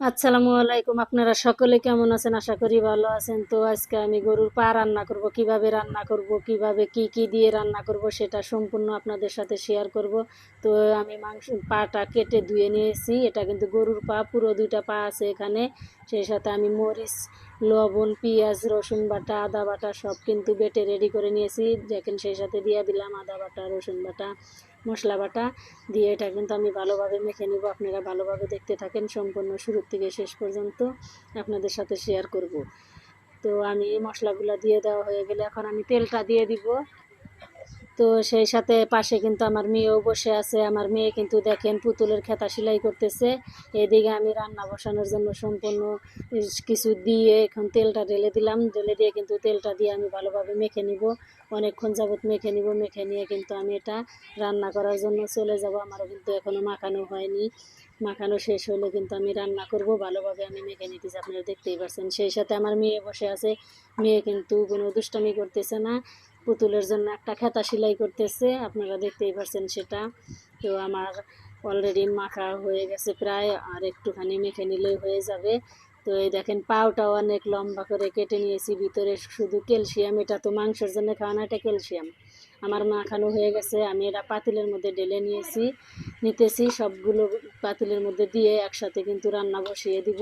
আসসালামু আলাইকুম, আপনারা সকলে কেমন আছেন? আশা করি ভালো আছেন। তো আজকে আমি গরুর পা রান্না করব, কীভাবে রান্না করব, কীভাবে কি কি দিয়ে রান্না করব সেটা সম্পূর্ণ আপনাদের সাথে শেয়ার করব। তো আমি মাংস, পাটা কেটে ধুয়ে নিয়েছি। এটা কিন্তু গরুর পা, পুরো দুইটা পা আছে এখানে। সেই সাথে আমি মরিচ, লবণ, পেঁয়াজ, রসুন বাটা, আদা বাটা সব কিন্তু বেটে রেডি করে নিয়েছি। দেখেন সেই সাথে দিয়ে দিলাম আদা বাটা, রসুন বাটা। মশলা বাটা দিয়ে এটা কিন্তু আমি ভালোভাবে মেখে নেব। আপনারা ভালোভাবে দেখতে থাকেন সম্পূর্ণ শুরু থেকে শেষ পর্যন্ত। আপনাদের সাথে শেয়ার করব। তো আমি এই মশলাগুলো দিয়ে দেওয়া হয়ে গেলে এখন আমি তেলটা দিয়ে দিব। তো সেই সাথে পাশে কিন্তু আমার মেয়েও বসে আছে। আমার মেয়ে কিন্তু দেখেন পুতুলের খেতা সেলাই করতেছে। এদিকে আমি রান্না বসানোর জন্য সম্পূর্ণ কিছু দিয়ে এখন তেলটা ঢেলে দিলাম। ঢেলে দিয়ে কিন্তু তেলটা দিয়ে আমি ভালোভাবে মেখে নিব। অনেকক্ষণ যাবত মেখে নিব। মেখে নিয়ে কিন্তু আমি এটা রান্না করার জন্য চলে যাব। আমারও কিন্তু এখনও মাখানো হয়নি। মাখানো শেষ হলে কিন্তু আমি রান্না করব। ভালোভাবে আমি মেখে নিতেছি। আপনারা দেখতেই পাচ্ছেন সেই সাথে আমার মেয়ে বসে আছে। মেয়ে কিন্তু কোনো দুষ্টামি করতেছে না। পুতুলের জন্য একটা খেতা সেলাই করতেছে, আপনারা দেখতেই পাচ্ছেন সেটা। তো আমার অলরেডি মাখা হয়ে গেছে প্রায়, আর একটুখানি মেখে নিলেই হয়ে যাবে। তো এই দেখেন, পাওটাও অনেক লম্বা করে কেটে নিয়েছি, ভিতরে শুধু ক্যালসিয়াম, এটা তো মাংসের জন্য খাওয়ানো এটা ক্যালসিয়াম। আমার মাখানো হয়ে গেছে, আমি এটা পাতিলের মধ্যে ঢেলে নিয়েছি, নিতেছি, সবগুলো পাতিলের মধ্যে দিয়ে একসাথে কিন্তু রান্না বসিয়ে দিব।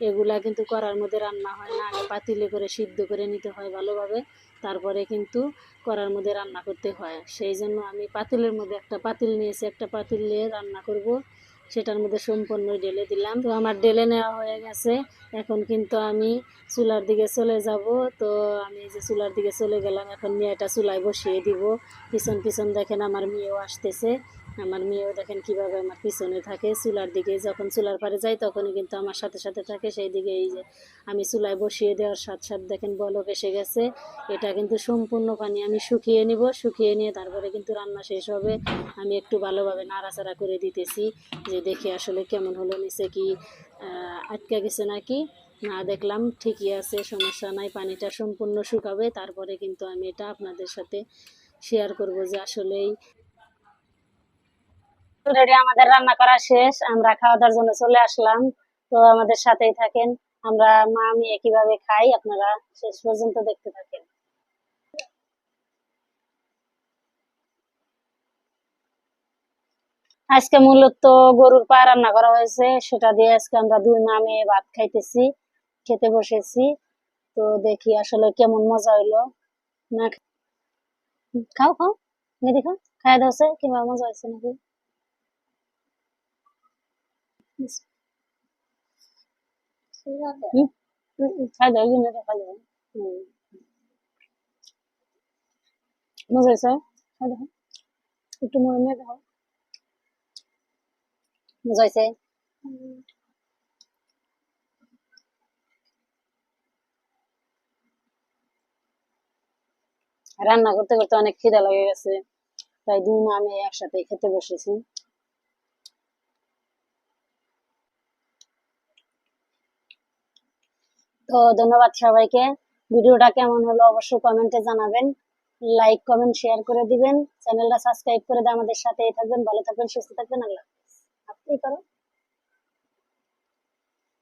এগুলা কিন্তু করার মধ্যে রান্না হয় না। আগে পাতিলে করে সিদ্ধ করে নিতে হয় ভালোভাবে। তারপরে কিন্তু করার মধ্যে রান্না করতে হয়। সেই জন্য আমি পাতিলের মধ্যে একটা পাতিল নিয়েছি, একটা পাতিল নিয়ে রান্না করব। সেটার মধ্যে সম্পূর্ণ ঢেলে দিলাম। তো আমার ঢেলে নেওয়া হয়ে গেছে। এখন কিন্তু আমি চুলার দিকে চলে যাব। তো আমি যে চুলার দিকে চলে গেলাম, এখন মেয়েটা চুলায় বসিয়ে দিব। পিছন পিছন দেখেন আমার মেয়েও আসতেছে। আমার মেয়েও দেখেন কীভাবে আমার পিছনে থাকে, চুলার দিকে যখন চুলার পারে যাই তখনই কিন্তু আমার সাথে সাথে থাকে, সেই দিকে এই যে আমি চুলায় বসিয়ে দেওয়ার সাথে সাথে দেখেন বলক এসে গেছে। এটা কিন্তু সম্পূর্ণ পানি আমি শুকিয়ে নিব, শুকিয়ে নিয়ে তারপরে কিন্তু রান্না শেষ হবে। আমি একটু ভালোভাবে নাড়াচাড়া করে দিতেছি যে দেখি আসলে কেমন হলো, নিচে কি আটকা গেছে নাকি? না দেখলাম ঠিকই আছে, সমস্যা নাই, পানিটা সম্পূর্ণ শুকাবে। তারপরে কিন্তু আমি এটা আপনাদের সাথে শেয়ার করব যে আসলেই অলরেডি আমাদের রান্না করা শেষ, আমরা খাওয়া দাওয়ার জন্য চলে আসলাম। তো আমাদের সাথেই থাকেন। আমরা মা আমি কীভাবে খাই আপনারা শেষ পর্যন্ত দেখতে থাকেন। আজকে মূলত গরুর পা রান্না করা হয়েছে। সেটা দিয়ে আজকে আমরা দুই মা, মেয়ে ভাত খাইতেছি, খেতে বসেছি। তো দেখি আসলে কেমন মজা হইল। না খাও খাও। মেয়েদি খাও। খাই দাও কিংবা মজা হয়েছে নাকি? রান্না করতে করতে অনেক খিদা লেগে গেছে তাই দুই মা আমি একসাথে খেতে বসেছি তো ধন্যবাদ সবাইকে। ভিডিওটা কেমন হলো অবশ্যই কমেন্টে জানাবেন। লাইক কমেন্ট শেয়ার করে দিবেন। চ্যানেলটা সাবস্ক্রাইব করে দিয়ে আমাদের সাথেই থাকবেন। ভালো থাকবেন, সুস্থ থাকবেন। আল্লাহ। আপনি করো